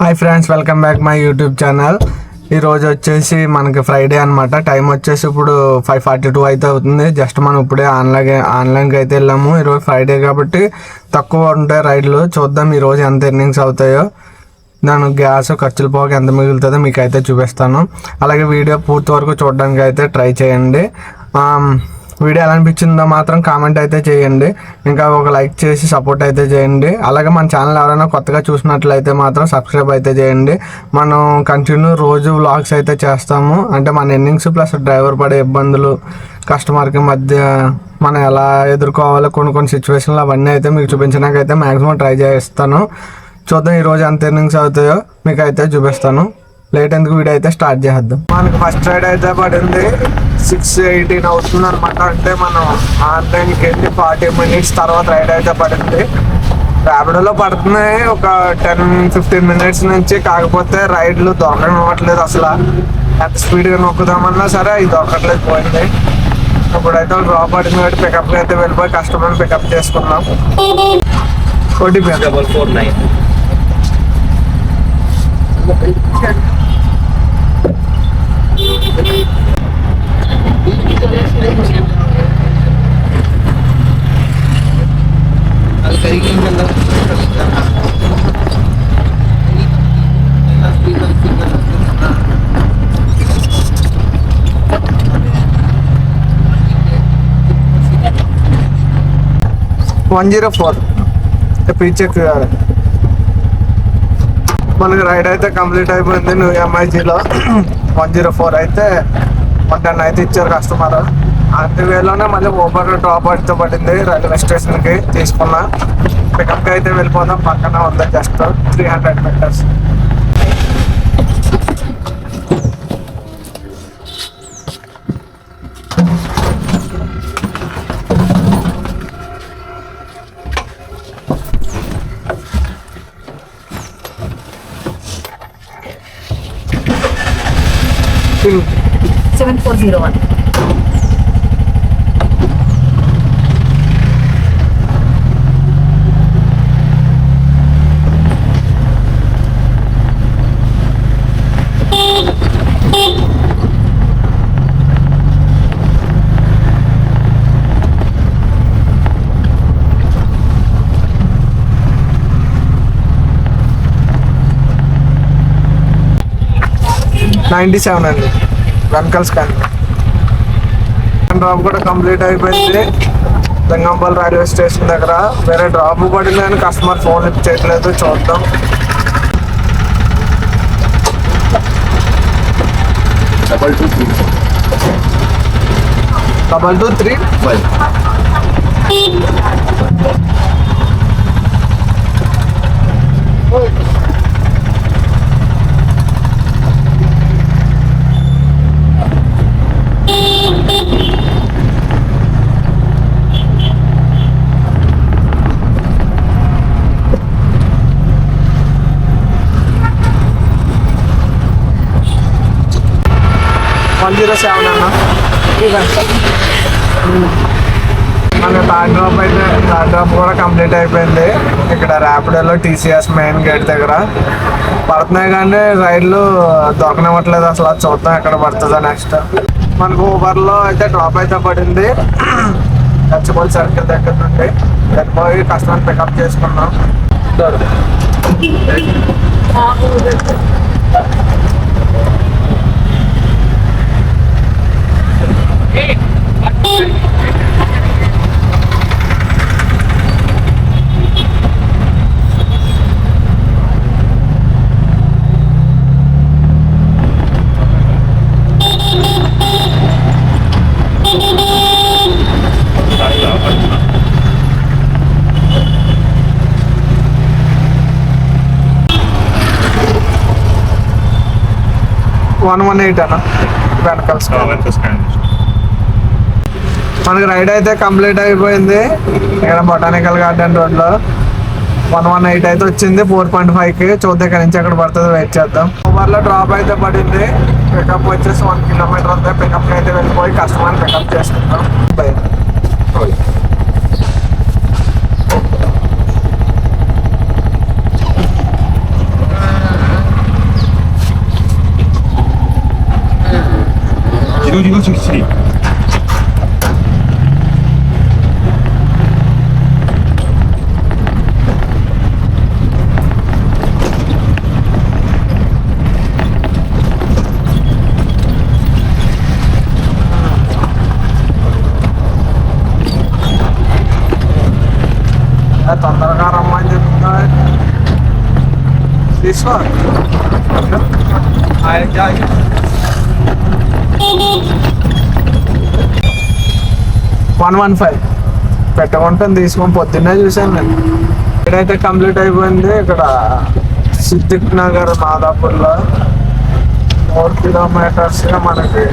Hi friends welcome back my YouTube channel ఈ రోజు వచ్చేసి మనకి ఫ్రైడే అనమాట టైం వచ్చేసి ఇప్పుడు ఫైవ్ ఫార్టీ టూ అయితే అవుతుంది. జస్ట్ మనం ఇప్పుడే ఆన్లైన్ ఆన్లైన్కి అయితే వెళ్ళాము. ఈరోజు ఫ్రైడే కాబట్టి తక్కువ ఉంటాయి రైడ్లు చూద్దాం. ఈరోజు ఎంత ఎర్నింగ్స్ అవుతాయో. దాని గ్యాస్ ఖర్చులు పోక ఎంత మిగులుతుందో మీకు అయితే చూపిస్తాను. అలాగే వీడియో పూర్తి వరకు చూడడానికి అయితే ట్రై చేయండి um, వీడియో ఎలా అనిపించిందో మాత్రం కామెంట్ అయితే చేయండి. ఇంకా ఒక లైక్ చేసి సపోర్ట్ అయితే చేయండి. అలాగే మన ఛానల్ ఎవరైనా కొత్తగా చూసినట్లయితే మాత్రం సబ్స్క్రైబ్ అయితే చేయండి. మనం కంటిన్యూ రోజు వ్లాగ్స్ అయితే చేస్తాము. అంటే మన ఎన్నింగ్స్ ప్లస్ డ్రైవర్ పడే ఇబ్బందులు కస్టమర్కి మధ్య మనం ఎలా ఎదుర్కోవాలో కొన్ని కొన్ని సిచ్యువేషన్లు అవన్నీ అయితే మీకు చూపించడానికి అయితే మ్యాక్సిమం ట్రై చేస్తాను. చూద్దాం ఈరోజు ఎంత ఎర్నింగ్స్ అవుతాయో మీకు అయితే చూపిస్తాను. లేట్ ఎందుకు వీడియో అయితే స్టార్ట్ చేద్దాం. మనకి ఫస్ట్ రైడ్ అయితే పడింది. సిక్స్ ఎయిటీన్ అవుతుంది అనమాట అంటే మనం ఆన్లైన్కి వెళ్ళి ఫార్టీ మినిట్స్ తర్వాత రైడ్ అయితే పడింది. ర్యాపిడోలో పడుతున్నాయి. ఒక టెన్ ఫిఫ్టీన్ మినిట్స్ నుంచి. కాకపోతే రైడ్లు దొరకనివ్వట్లేదు అసలు. ఎంత స్పీడ్గా నొక్కుదామన్నా సరే ఇది దొరకట్లేదు పోయింది. ఇప్పుడైతే డ్రాప్ పడింది కాబట్టి పికప్ అయితే వెళ్ళిపోయి కస్టమర్ని పికప్ చేసుకున్నాం OTP double four nine one zero four పీచెక్ మనకి రైడ్ అయితే కంప్లీట్ అయిపోయింది. న్యూ ఎంఐజీలో వన్ జీరో ఫోర్ అయితే వన్ టెన్ అయితే ఇచ్చారు కస్టమర్ అంతే వేలోనే మళ్ళీ ఓబర్ డ్రాప్ అయితే పడింది. రైల్వే స్టేషన్కి తీసుకున్నా. పికప్కి అయితే వెళ్ళిపోదాం. పక్కన ఉంది just three hundred metres seven four zero one. Ninety seven అండి. వెనకల్ స్కాన్ డ్రాప్ కూడా కంప్లీట్ అయిపోయింది. లింగంపల్లి రైల్వే స్టేషన్ దగ్గర. వేరే డ్రాప్ పడింది కానీ కస్టమర్ ఫోన్ లిఫ్ట్ చేయట్లేదు చూద్దాం. Double two three double two three five one zero seven అన్న. మన థర్డ్ డ్రాప్ అయితే థర్డ్ డ్రాప్ కూడా కంప్లీట్ అయిపోయింది. ఇక్కడ ర్యాపిడోలో టీసీఎస్ మెయిన్ గేట్ దగ్గర. పడుతున్నాయి కానీ రైళ్ళు దొరకనివ్వట్లేదు అసలు. అది చూద్దాం ఎక్కడ పడుతుందా నెక్స్ట్ మనకు ఊబర్లో అయితే డ్రాప్ అయితే పడింది. గచ్చిబౌలి సర్కిల్ దగ్గర నుండి. పోయి కస్టమర్ పికప్ చేసుకున్నాం వన్ వన్ ఎయిట్ అన్న వెనకాల స్కాన్ మనకి రైడ్ అయితే కంప్లీట్ అయిపోయింది. ఇక్కడ బొటానికల్ గార్డెన్ రోడ్లో వన్ వన్ ఎయిట్ అయితే వచ్చింది ఫోర్ పాయింట్ ఫైవ్కి చూద్దాం ఇక్కడ నుంచి అక్కడ పడుతుంది వెయిట్ చేద్దాం. ఓవర్లో డ్రాప్ అయితే పడింది. పికప్ వచ్చేసి వన్ కిలోమీటర్ ఉంది. పికప్కి అయితే వెళ్ళిపోయి కస్టమర్ పికప్ చేసుకుంటాం 지금 지금 지금 తీసుకో వన్ వన్ ఫైవ్ పెట్టకుంటాను తీసుకొని పొద్దున్నే చూశాను నేను. ఇక్కడైతే కంప్లీట్ అయిపోయింది. ఇక్కడ సిద్దిక్ నగర్ మాదాపూర్లో ఫోర్ కిలోమీటర్స్గా మనకి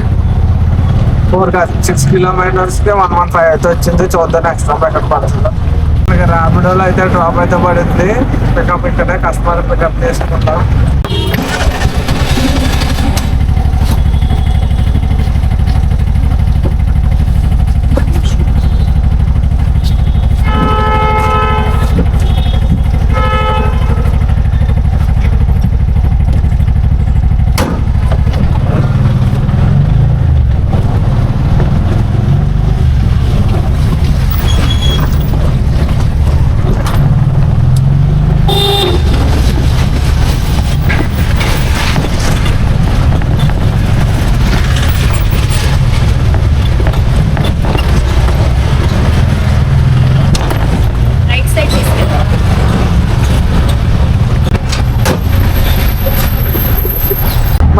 ఫోర్ కాదు సిక్స్ కిలోమీటర్స్కి వన్ వన్ ఫైవ్ అయితే వచ్చింది. చూద్దాం నెక్స్ట్ డ్రాప్ ఎక్కడ పడుతుందో? ర్యాపిడోలో అయితే డ్రాప్ అయితే పడింది. పికప్ ఇక్కడే కస్టమర్ పికప్ చేసుకుంటాం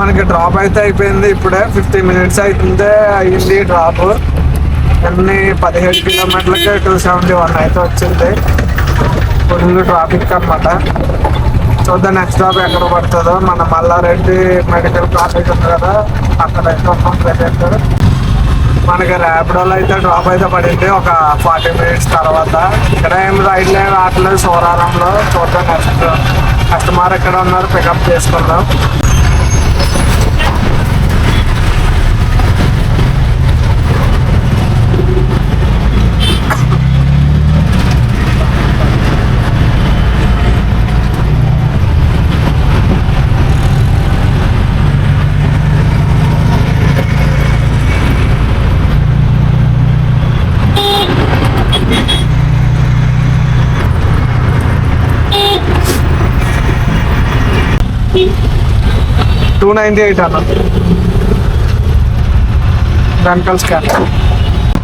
మనకి డ్రాప్ అయితే అయిపోయింది. ఇప్పుడే ఫిఫ్టీ మినిట్స్ అవుతుంది అయ్యింది డ్రాప్ అన్ని పదిహేడు కిలోమీటర్లకి టూ సెవెంటీ వన్ అయితే వచ్చింది. ఫుల్ ట్రాఫిక్ అన్నమాట చూద్దాం నెక్స్ట్ డ్రాప్ ఎక్కడ పడుతుందో. మన మల్లారెడ్డి మెడికల్ కాలేజ్ ఉంది కదా అక్కడ అయితే ఉన్నాం ప్రజెంట్ మనకి ర్యాపిడోలో అయితే డ్రాప్ అయితే పడింది ఒక ఫార్టీ మినిట్స్ తర్వాత. ఇక్కడ ఏం రైడ్ లేదు రావట్లేదు సోరారంలో. చూద్దాం నెక్స్ట్ కస్టమర్ ఎక్కడ ఉన్నారు పికప్ చేసుకుందాం. నైంటీ ఎయిట్ అన్న. వెనకాల స్కాన్.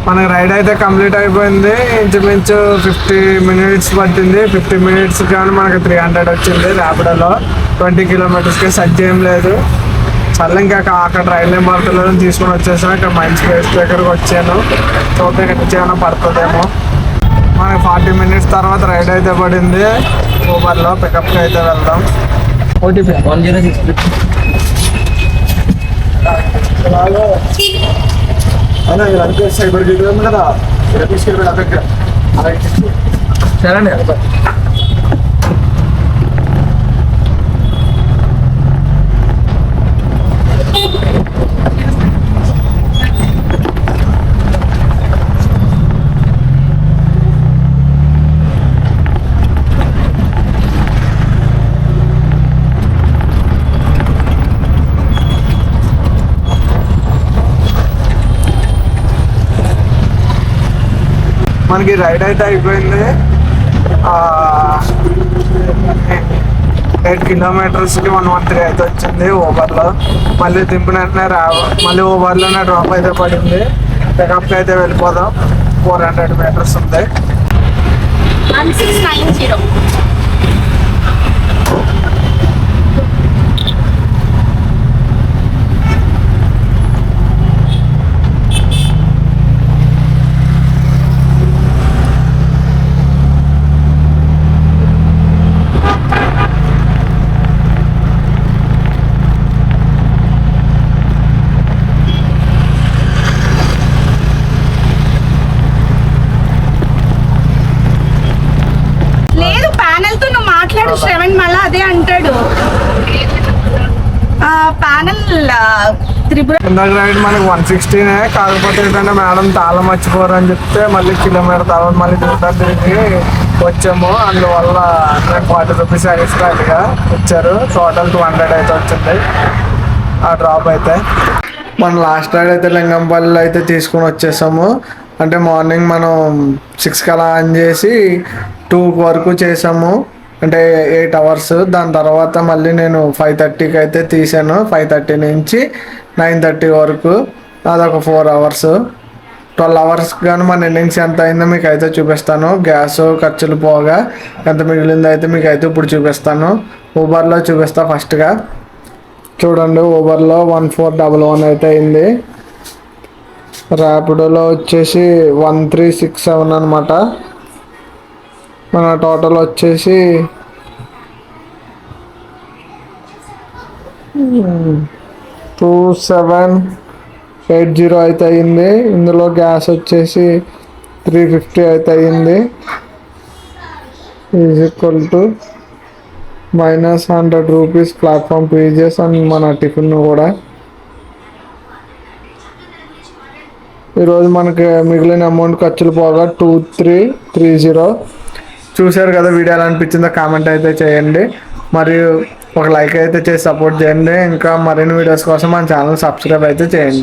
మన రైడ్ అయితే కంప్లీట్ అయిపోయింది. ఇంచుమించు ఫిఫ్టీ మినిట్స్ పట్టింది. ఫిఫ్టీ మినిట్స్ కానీ మనకి త్రీ హండ్రెడ్ వచ్చింది ర్యాపిడోలో. ట్వంటీ కిలోమీటర్స్కి సజ్జ ఏం లేదు. చల్ల ఇంకా అక్కడ రైల్వే మార్పులో తీసుకొని వచ్చేసాను ఇక్కడ మైండ్ స్పేస్ దగ్గరకు వచ్చాను. చూద్దాం ఇక్కడ ఏమైనా పడుతుందేమో. మనకి ఫార్టీ మినిట్స్ తర్వాత రైడ్ అయితే పడింది. ఊబర్లో పికప్కి అయితే వెళ్దాం. OTP one zero six. అయినా ఇది అనుకో సైబర్ గేట్ ఉంది కదా. ఇక్కడ తీసుకెళ్ళి అక్కడ సరే మనకి రైడ్ అయితే అయిపోయింది. ఎయిట్ కిలోమీటర్స్కి వన్ వన్ త్రీ అయితే వచ్చింది ఓవర్లో మళ్ళీ దింపిన వెంటనే రా మళ్ళీ ఓవర్లోనే డ్రాప్ అయితే పడింది. పికప్కి అయితే వెళ్ళిపోదాం. ఫోర్ హండ్రెడ్ మీటర్స్ ఉంది వన్ సిక్స్ నైన్ జీరో లేదు ప్యానెల్తో నువ్వు మాట్లాడు శ్రవణ్ మళ్ళా అదే అంటాడు ప్యానెల్ త్రిపుర ఇందాక రైడ్ మనకి వన్ సిక్స్టీనే కాకపోతే ఏంటంటే మేడం తాళం మర్చిపోరు అని చెప్తే మళ్ళీ కిలోమీటర్ తర్వాత మళ్ళీ తిరుగుతారు తిరిగి వచ్చాము. అందువల్ల ఫార్టీ రూపీస్ ఎక్స్ట్రాగా ఇచ్చారు టోటల్ టూ హండ్రెడ్ అయితే వచ్చింది. ఆ డ్రాప్ అయితే. మనం లాస్ట్ రైడ్ అయితే లింగంపల్లి అయితే తీసుకుని వచ్చేసాము. అంటే మార్నింగ్ మనం సిక్స్కి అలా ఆన్ చేసి టూ వరకు చేసాము. అంటే ఎయిట్ అవర్స్ దాని తర్వాత మళ్ళీ నేను ఫైవ్ థర్టీకి అయితే తీసాను. ఫైవ్ థర్టీ నుంచి నైన్ థర్టీ వరకు అదొక ఫోర్ అవర్స్. ట్వెల్వ్ అవర్స్ కానీ మన ఇన్నింగ్స్ ఎంత అయిందో మీకు అయితే చూపిస్తాను. గ్యాస్ ఖర్చులు పోగా ఎంత మిగిలిందో అయితే మీకు అయితే ఇప్పుడు చూపిస్తాను. ఊబర్లో చూపిస్తా ఫస్ట్గా. చూడండి ఊబర్లో వన్ ఫోర్ డబల్ వన్ అయితే అయింది. ర్యాపిడోలో వచ్చేసి వన్ త్రీ సిక్స్ సెవెన్ అనమాట మన టోటల్ వచ్చేసి టూ సెవెన్ ఎయిట్ జీరో అయితే అయ్యింది ఇందులో గ్యాస్ వచ్చేసి త్రీ ఫిఫ్టీ అయితే అయ్యింది is equal to minus hundred rupees platform pages and మన టిఫిన్ కూడా. ఈరోజు మనకి మిగిలిన అమౌంట్ ఖర్చులు పోగా టూ త్రీ త్రీ జీరో. చూశారు కదా వీడియో ఎలా అనిపించిందో కామెంట్ అయితే చేయండి. మరియు ఒక లైక్ అయితే చేసి సపోర్ట్ చేయండి. ఇంకా మరిన్ని వీడియోస్ కోసం మన ఛానల్ సబ్స్క్రైబ్ అయితే చేయండి.